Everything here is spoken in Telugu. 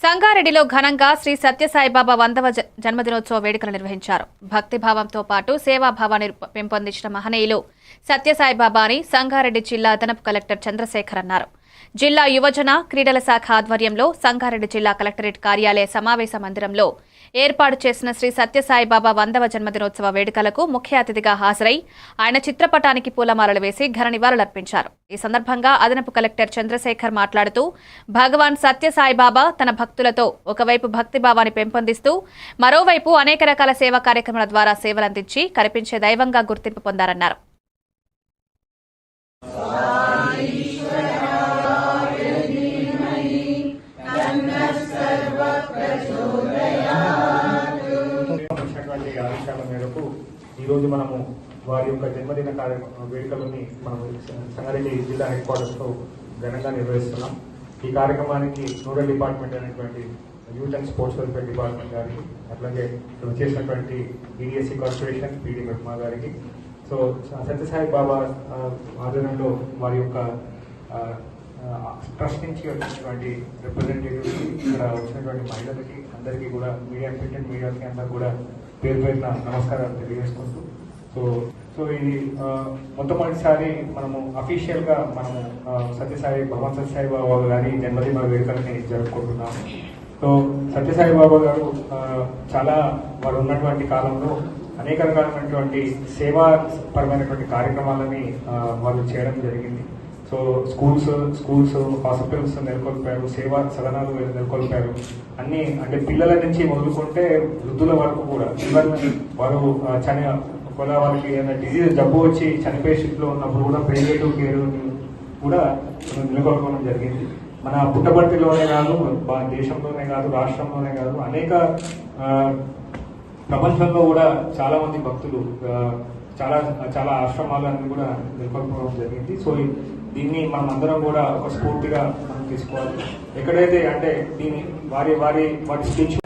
సంగారెడ్డిలో ఘనంగా శ్రీ సత్యసాయిబాబా వందవ జన్మదినోత్సవ వేడుకలు నిర్వహించారు. భక్తిభావంతో పాటు సేవాభావాన్ని పెంపొందించిన మహనీయులు సత్యసాయిబాబా అని సంగారెడ్డి జిల్లా అదనపు కలెక్టర్ చంద్రశేఖర్ అన్నారు. జిల్లా యువజన క్రీడల శాఖ ఆధ్వర్యంలో సంగారెడ్డి జిల్లా కలెక్టరేట్ కార్యాలయ సమావేశ మందిరంలో ఏర్పాటు చేసిన శ్రీ సత్యసాయిబాబా వందవ జన్మదినోత్సవ వేడుకలకు ముఖ్య అతిథిగా హాజరై ఆయన చిత్రపటానికి పూలమాలలు వేసి ఘన నివాళులర్పించారు. ఈ సందర్భంగా అదనపు కలెక్టర్ చంద్రశేఖర్ మాట్లాడుతూ భగవాన్ సత్యసాయిబాబా తన భక్తులతో ఒకవైపు భక్తిభావాన్ని పెంపొందిస్తూ మరోవైపు అనేక రకాల సేవా కార్యక్రమాల ద్వారా సేవలందించి కనిపించే దైవంగా గుర్తింపు పొందారన్నారు. వచ్చినటువంటి ఆదేశాల మేరకు ఈరోజు మనము వారి యొక్క జన్మదిన కార్యక్రమ వేడుకలని మనం సంగారెడ్డి జిల్లా హెడ్ క్వార్టర్స్లో ఘనంగా నిర్వహిస్తున్నాం. ఈ కార్యక్రమానికి నోడల్ డిపార్ట్మెంట్ అనేటువంటి youth and sports welfare department గారికి అట్లాగే ఇక్కడ చేసినటువంటి ఈడిఎస్సి కార్పొరేషన్ పీడీ మెహ్మా గారికి. సో సత్యసాయి బాబా ఆధ్వర్యంలో వారి యొక్క ట్రస్ట్ నుంచి వచ్చినటువంటి రిప్రజెంటేటివ్స్ ఇక్కడ వచ్చినటువంటి మహిళలకి అందరికీ కూడా మీడియా ప్రింట్ అండ్ మీడియాకి అంతా కూడా పేరు పేరున నమస్కారాలు తెలియజేసుకుంటూ. సో సో ఇది మొట్టమొదటిసారి మనము అఫీషియల్గా మనము సత్యసాయి భగవాన్ సత్యసాయి బాబా గారి జన్మదిన వేడుకల్ని జరుపుకుంటున్నాము. సో సత్యసాయి బాబా గారు చాలా వారు ఉన్నటువంటి కాలంలో అనేక రకాలైనటువంటి సేవా పరమైనటువంటి కార్యక్రమాలని వాళ్ళు చేయడం జరిగింది. సో స్కూల్స్ స్కూల్స్ హాస్పిటల్స్ నెలకొల్పారు సేవా సదనాలు నెలకొల్పారు. అన్ని అంటే పిల్లల నుంచి మొదలుకుంటే వృద్ధుల వరకు కూడా ఈవెన్ వారు చని ఒకవేళ వాళ్ళకి ఏదైనా డిజీజ్ జబ్బు వచ్చి చనిపోయే స్థితిలో ఉన్నప్పుడు కూడా ప్రైవేటివ్ కేర్ కూడా నెలకొల్పడం జరిగింది. మన పుట్టపర్తిలోనే కాదు మన దేశంలోనే కాదు రాష్ట్రంలోనే కాదు అనేక ప్రపంచంలో కూడా చాలా మంది భక్తులు చాలా చాలా ఆశ్రమాలన్నీ కూడా నెలకొల్పడం జరిగింది. సో ఈ- దీన్ని మనం అందరం కూడా ఒక స్ఫూర్తిగా మనం తీసుకోవాలి. ఎక్కడైతే అంటే దీన్ని వారి వారి వాటి స్పీచ్